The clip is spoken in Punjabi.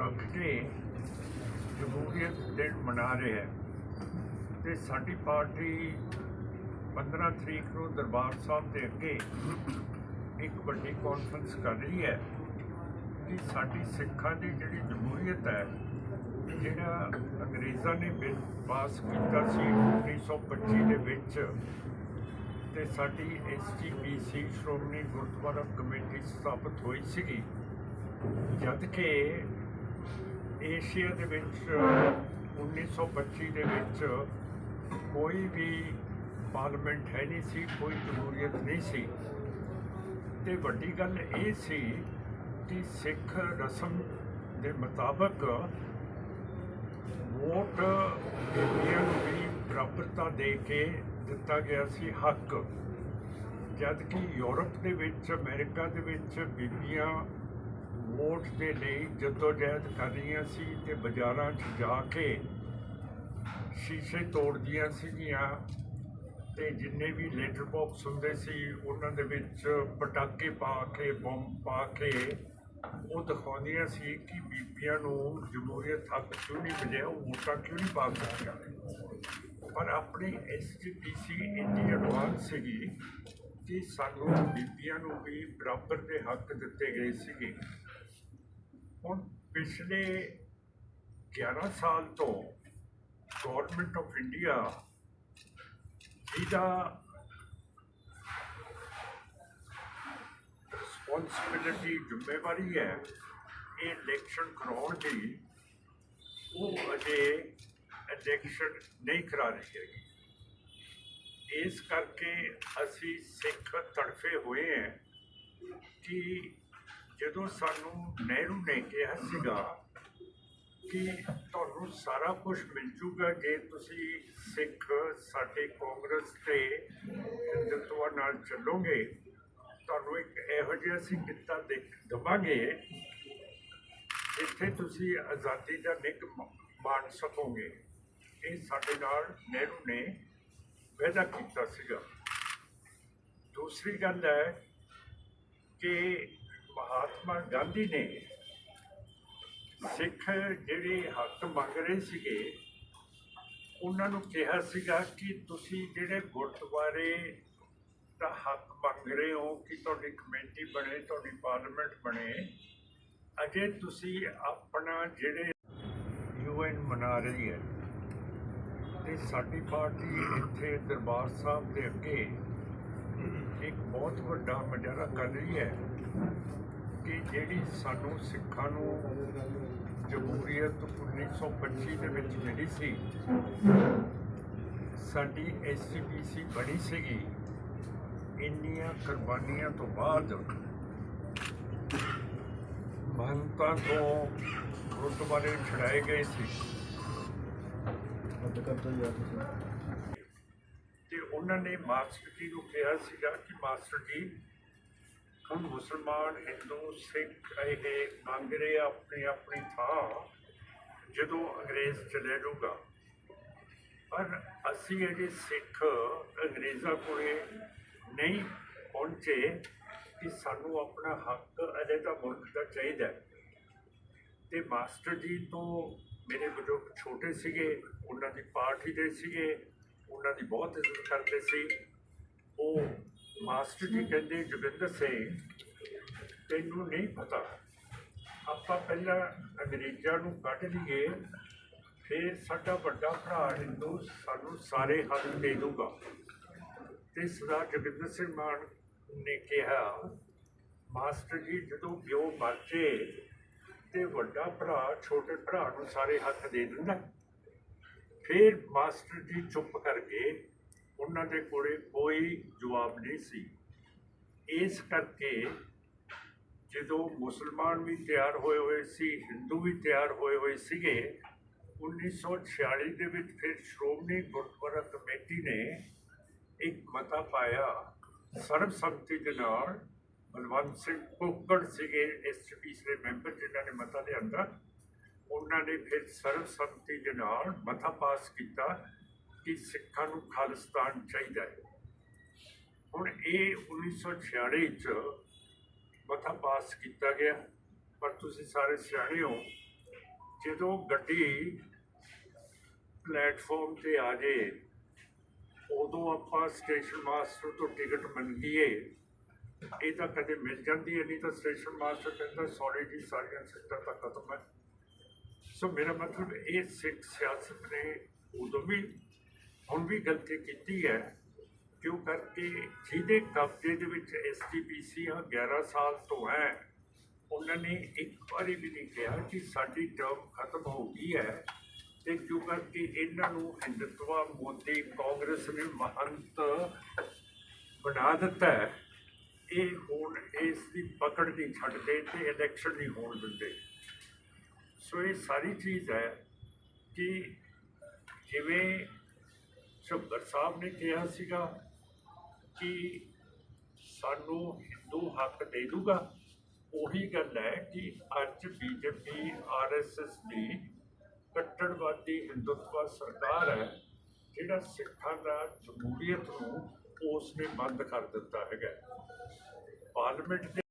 ਫੋਕਸ ਰੱਖ ਕੇ ਜਮਹੂਰੀਅਤ ਦਿਨ ਮਨਾ ਰਿਹਾ ਹੈ। ਤੇ ਸਾਡੀ ਪਾਰਟੀ 15 ਤਰੀਕ ਨੂੰ ਦਰਬਾਰ ਸਾਹਿਬ ਦੇ ਅੱਗੇ ਇੱਕ ਵੱਡੀ ਕਾਨਫਰੰਸ ਕਰ ਰਹੀ ਹੈ ਕਿ ਸਾਡੀ ਸਿੱਖਾਂ ਦੀ ਜਿਹੜੀ ਜਮਹੂਰੀਅਤ ਹੈ, ਜਿਹੜਾ ਅੰਗਰੇਜ਼ਾਂ ਨੇ ਬਿੱਲ ਪਾਸ ਕੀਤਾ ਸੀ 1925 ਦੇ ਵਿੱਚ, ਤੇ ਸਾਡੀ ਐਸਜੀਪੀਸੀ ਸ਼੍ਰੋਮਣੀ ਗੁਰਦੁਆਰਾ ਕਮੇਟੀ ਸਥਾਪਿਤ ਹੋਈ ਸੀਗੀ, ਜਦ ਕਿ ਏਸ਼ੀਆ ਦੇ ਵਿੱਚ 1925 ਦੇ ਵਿੱਚ ਕੋਈ ਵੀ ਪਾਰਲੀਮੈਂਟ ਹੈ ਨਹੀਂ ਸੀ, ਕੋਈ ਜਮਹੂਰੀਅਤ ਨਹੀਂ ਸੀ। ਤੇ ਵੱਡੀ ਗੱਲ ਇਹ ਸੀ ਕਿ ਸਿੱਖ ਰਸਮ ਦੇ ਮੁਤਾਬਕ ਵੋਟ ਬੀਬੀਆਂ ਨੂੰ ਵੀ ਬਰਾਬਰਤਾ ਦੇ ਕੇ ਦਿੱਤਾ ਗਿਆ ਸੀ ਹੱਕ। ਜਦ ਕਿ ਯੂਰਪ ਦੇ ਵਿੱਚ, ਅਮਰੀਕਾ ਦੇ ਵਿੱਚ ਬੀਬੀਆਂ ਵੋਟ ਦੇ ਲਈ ਜਦੋਜਹਿਦ ਕਰ ਰਹੀਆਂ ਸੀ ਤੇ ਬਾਜ਼ਾਰਾਂ 'ਚ ਜਾ ਕੇ ਸ਼ੀਸ਼ੇ ਤੋੜਦੀਆਂ ਸੀਗੀਆਂ ਤੇ ਜਿੰਨੇ ਵੀ ਲੈਟਰ ਬਾਕਸ ਹੁੰਦੇ ਸੀ, ਉਹਨਾਂ ਦੇ ਵਿੱਚ ਪਟਾਕੇ ਪਾ ਕੇ, ਬੰਬ ਪਾ ਕੇ ਉਹ ਦਿਖਾਉਂਦੀਆਂ ਸੀ ਕਿ ਬੀਬੀਆਂ ਨੂੰ ਜਮਹੂਰੀਅਤ ਹੱਕ ਕਿਉਂ ਨਹੀਂ ਮਿਲਿਆ, ਉਹ ਵੋਟਾਂ ਕਿਉਂ ਨਹੀਂ ਪਾ ਸਕਦੀਆਂ ਪਰ ਆਪਣੀ ਐਸਜੀਪੀਸੀ ਇੰਨੀ ਐਡਵਾਂਸ ਸੀਗੀ ਕਿ ਸਾਨੂੰ ਬੀਬੀਆਂ ਨੂੰ ਵੀ ਬਰਾਬਰ ਦੇ ਹੱਕ ਦਿੱਤੇ ਗਏ ਸੀਗੇ। ਹੁਣ ਪਿਛਲੇ 11 ਸਾਲ ਤੋਂ ਗਵਰਨਮੈਂਟ ਆਫ ਇੰਡੀਆ ਜਿਹਦਾ ਰਿਸਪੌਂਸਿਬਿਲਿਟੀ ਜ਼ਿੰਮੇਵਾਰੀ ਹੈ ਇਹ ਇਲੈਕਸ਼ਨ ਕਰਾਉਣ ਦੀ, ਉਹ ਅਜੇ ਇਲੈਕਸ਼ਨ ਨਹੀਂ ਕਰਾ ਰਹੀ ਹੈਗੀ। ਇਸ ਕਰਕੇ ਅਸੀਂ ਸਿੱਖ ਤੜਫੇ ਹੋਏ ਹਾਂ ਕਿ ਜਦੋਂ ਸਾਨੂੰ ਨਹਿਰੂ ਨੇ ਕਿਹਾ ਸੀਗਾ ਕਿ ਤੁਹਾਨੂੰ ਸਾਰਾ ਕੁਝ ਮਿਲ ਜੂਗਾ ਜੇ ਤੁਸੀਂ ਸਿੱਖ ਸਾਡੇ ਕਾਂਗਰਸ ਤੇ ਹਿੰਦੂਤਵ ਨਾਲ ਚੱਲੋਗੇ, ਤੁਹਾਨੂੰ ਇੱਕ ਇਹੋ ਜਿਹਾ ਅਸੀਂ ਕਿੱਤਾ ਦੇਖ ਦਵਾਂਗੇ ਜਿੱਥੇ ਤੁਸੀਂ ਆਜ਼ਾਦੀ ਦਾ ਨਿੱਘ ਮਾਣ ਸਕੋਗੇ ਇਹ ਸਾਡੇ ਨਾਲ ਨਹਿਰੂ ਨੇ ਵਾਅਦਾ ਕੀਤਾ ਸੀਗਾ। ਦੂਸਰੀ ਗੱਲ ਹੈ ਕਿ ਮਹਾਤਮਾ ਗਾਂਧੀ ਨੇ ਸਿੱਖ ਜਿਹੜੇ ਹੱਕ ਮੰਗ ਰਹੇ ਸੀਗੇ, ਉਹਨਾਂ ਨੂੰ ਕਿਹਾ ਸੀਗਾ ਕਿ ਤੁਸੀਂ ਜਿਹੜੇ ਗੁਰਦੁਆਰੇ ਦਾ ਹੱਕ ਮੰਗ ਰਹੇ ਹੋ ਕਿ ਤੁਹਾਡੀ ਕਮੇਟੀ ਬਣੇ, ਤੁਹਾਡੀ ਪਾਰਲੀਮੈਂਟ ਬਣੇ, ਅਜੇ ਤੁਸੀਂ ਆਪਣਾ ਜਿਹੜੇ ਯੂਐਨ ਮਨਾ ਰਹੀ ਹੈ ਤੇ ਸਾਡੀ ਪਾਰਟੀ ਇੱਥੇ ਦਰਬਾਰ ਸਾਹਿਬ ਦੇ ਅੱਗੇ ਇੱਕ ਬਹੁਤ ਵੱਡਾ ਮੁਜ਼ਾਹਰਾ ਕਰ ਰਹੀ ਹੈ। ਕਿ ਜਿਹੜੀ ਸਾਨੂੰ ਸਿੱਖਾਂ ਨੂੰ ਜਮਹੂਰੀਅਤ 1925 ਦੇ ਵਿੱਚ ਮਿਲੀ ਸੀ ਸਾਡੀ ਐਸਜੀਪੀਸੀ ਬਣੀ ਸੀਗੀ ਇੰਨੀਆਂ ਕੁਰਬਾਨੀਆਂ ਤੋਂ ਬਾਅਦ ਮਹੰਤਾਂ ਤੋਂ ਗੁਰਦੁਆਰੇ ਛੜਾਏ ਗਏ ਸੀ। ਤੇ ਉਹਨਾਂ ਨੇ ਮਾਸਟਰ ਜੀ ਨੂੰ ਕਿਹਾ ਸੀਗਾ ਕਿ ਮਾਸਟਰ ਜੀ ਹੁਣ ਮੁਸਲਮਾਨ ਹਿੰਦੂ, ਸਿੱਖ ਇਹ ਮੰਗ ਆਪਣੀ ਆਪਣੀ ਥਾਂ ਜਦੋਂ ਅੰਗਰੇਜ਼ ਚਲੇ ਜਾਊਗਾ ਪਰ ਅਸੀਂ ਅਜੇ ਸਿੱਖ ਅੰਗਰੇਜ਼ਾਂ ਕੋਲੇ ਨਹੀਂ ਪਹੁੰਚੇ ਕਿ ਸਾਨੂੰ ਆਪਣਾ ਹੱਕ ਅਜੇ ਤਾਂ ਮੁਲਕ ਦਾ ਚਾਹੀਦਾ ਹੈ। ਤੇ ਮਾਸਟਰ ਜੀ ਤੋਂ ਮੇਰੇ ਬਜ਼ੁਰਗ ਛੋਟੇ ਸੀਗੇ, ਉਹਨਾਂ ਦੀ ਪਾਰਟੀ ਦੇ ਸੀਗੇ, ਉਹਨਾਂ ਦੀ ਬਹੁਤ ਇੱਜ਼ਤ ਕਰਦੇ ਸੀ ਉਹ ਮਾਸਟਰ ਜੀ ਕਹਿੰਦੇ, ਜੋਗਿੰਦਰ ਸਿੰਘ, ਤੈਨੂੰ ਨਹੀਂ ਪਤਾ। ਆਪਾਂ ਪਹਿਲਾਂ ਅੰਗਰੇਜ਼ਾਂ ਨੂੰ ਕੱਢ ਲਈਏ, ਫਿਰ ਸਾਡਾ ਵੱਡਾ ਭਰਾ ਹਿੰਦੂ ਸਾਨੂੰ ਸਾਰੇ ਹੱਥ ਦੇ ਦੂਗਾ ਤੇ ਸਰਦਾਰ ਜੋਗਿੰਦਰ ਸਿੰਘ ਮਾਨ ਨੇ ਕਿਹਾ, ਮਾਸਟਰ ਜੀ, ਜਦੋਂ ਪਿਓ ਮਰਜੇ ਤੇ ਵੱਡਾ ਭਰਾ, ਛੋਟੇ ਭਰਾ ਨੂੰ ਸਾਰੇ ਹੱਥ ਦੇ ਦਿੰਦਾ। ਫਿਰ ਮਾਸਟਰ ਜੀ ਚੁੱਪ ਕਰ ਗਏ ਉਹਨਾਂ ਦੇ ਕੋਲੇ ਕੋਈ ਜਵਾਬ ਨਹੀਂ ਸੀ। ਇਸ ਕਰਕੇ ਜਦੋਂ ਮੁਸਲਮਾਨ ਵੀ ਤਿਆਰ ਹੋਏ ਹੋਏ ਸੀ, ਹਿੰਦੂ ਵੀ ਤਿਆਰ ਹੋਏ ਹੋਏ ਸੀਗੇ 1946 ਦੇ ਵਿੱਚ ਫਿਰ ਸ਼੍ਰੋਮਣੀ ਗੁਰਦੁਆਰਾ ਕਮੇਟੀ ਨੇ ਇੱਕ ਮਤਾ ਪਾਇਆ। ਸਰਬਸੰਮਤੀ ਦੇ ਨਾਲ ਬਲਵੰਤ ਸਿੰਘ ਕੋਕੜ ਸੀਗੇ ਐਸਪੀਸੀ ਦੇ ਮੈਂਬਰ ਜਿਨ੍ਹਾਂ ਨੇ ਮਤਾ ਲਿਆਂਦਾ, ਉਹਨਾਂ ਨੇ ਫਿਰ ਸਰਬਸੰਮਤੀ ਦੇ ਨਾਲ ਮਤਾ ਪਾਸ ਕੀਤਾ। ਕਿ ਸਿੱਖਾਂ ਨੂੰ ਖਾਲਿਸਤਾਨ ਚਾਹੀਦਾ ਹੈ। ਹੁਣ ਇਹ 1946 ਚ ਮਤਾ ਪਾਸ ਕੀਤਾ ਗਿਆ, ਪਰ ਤੁਸੀਂ ਸਾਰੇ ਸਿਆਣੇ ਹੋ। ਜਦੋਂ ਗੱਡੀ ਪਲੇਟਫਾਰਮ ਤੇ ਆ ਜੇ, ਉਦੋਂ ਆਪਾਂ ਸਟੇਸ਼ਨ ਮਾਸਟਰ ਤੋਂ ਟਿਕਟ ਮੰਗੀਏ, ਇਹ ਤਾਂ ਕਦੇ ਮਿਲ ਜਾਂਦੀ ਹੈ ਨਹੀਂ ਤਾਂ ਸਟੇਸ਼ਨ ਮਾਸਟਰ ਕਹਿੰਦਾ ਸੌਰੀ ਜੀ, ਸਾਰੀਆਂ ਸੀਟਾਂ ਤਾਂ ਖਤਮ ਹੈ। ਸੋ ਮੇਰਾ ਮਤਲਬ ਇਹ ਸਿੱਖ ਸਿਆਸਤ ਨੇ ਉਦੋਂ ਵੀ ਹੁਣ ਵੀ ਗਲਤੀ ਕੀਤੀ ਹੈ, ਕਿਉਂ ਕਰਕੇ ਜਿਹਦੇ ਕਬਜ਼ੇ ਦੇ ਵਿੱਚ ਐਸਟੀਪੀਸੀ ਆ 11 ਸਾਲ ਤੋਂ ਹੈ, ਉਹਨਾਂ ਨੇ ਇੱਕ ਵਾਰੀ ਵੀ ਨਹੀਂ ਕਿਹਾ ਕਿ ਸਾਡੀ ਟਰਮ ਖਤਮ ਹੋ ਗਈ ਹੈ ਤੇ ਕਿਉਂ ਕਰਕੇ ਇਹਨਾਂ ਨੂੰ ਹਿੰਦੁਤਵਾ ਮੋਦੀ ਕਾਂਗਰਸ ਨੇ ਮਹੰਤ ਬਣਾ ਦਿੱਤਾ ਹੈ। ਇਹ ਹੁਣ ਇਸ ਦੀ ਪਕੜ ਨਹੀਂ ਛੱਡਦੇ ਤੇ ਇਲੈਕਸ਼ਨ ਨਹੀਂ ਹੋਣ ਦਿੰਦੇ। ਸੋ ਇਹ ਸਾਰੀ ਚੀਜ਼ ਹੈ ਕਿ ਜਿਵੇਂ ਸ਼ਬਦ ਸਾਹਿਬ ਨੇ ਕਿਹਾ ਸੀਗਾ ਕਿ ਸਾਨੂੰ ਹਿੰਦੂ ਹੱਕ ਦੇ ਦੂਗਾ, ਉਹੀ ਗੱਲ ਹੈ ਕਿ ਅੱਜ ਬੀਜੇਪੀ ਆਰਐਸਐਸ ਦੀ ਕੱਟੜਵਾਦੀ ਹਿੰਦੁਤਵਾ ਸਰਕਾਰ ਹੈ, ਜਿਹੜਾ ਸਿੱਖਾਂ ਦਾ ਜਮਹੂਰੀਅਤ ਨੂੰ ਉਸ ਨੇ ਬੰਦ ਕਰ ਦਿੱਤਾ ਹੈਗਾ। ਪਾਰਲੀਮੈਂਟ ਦੇ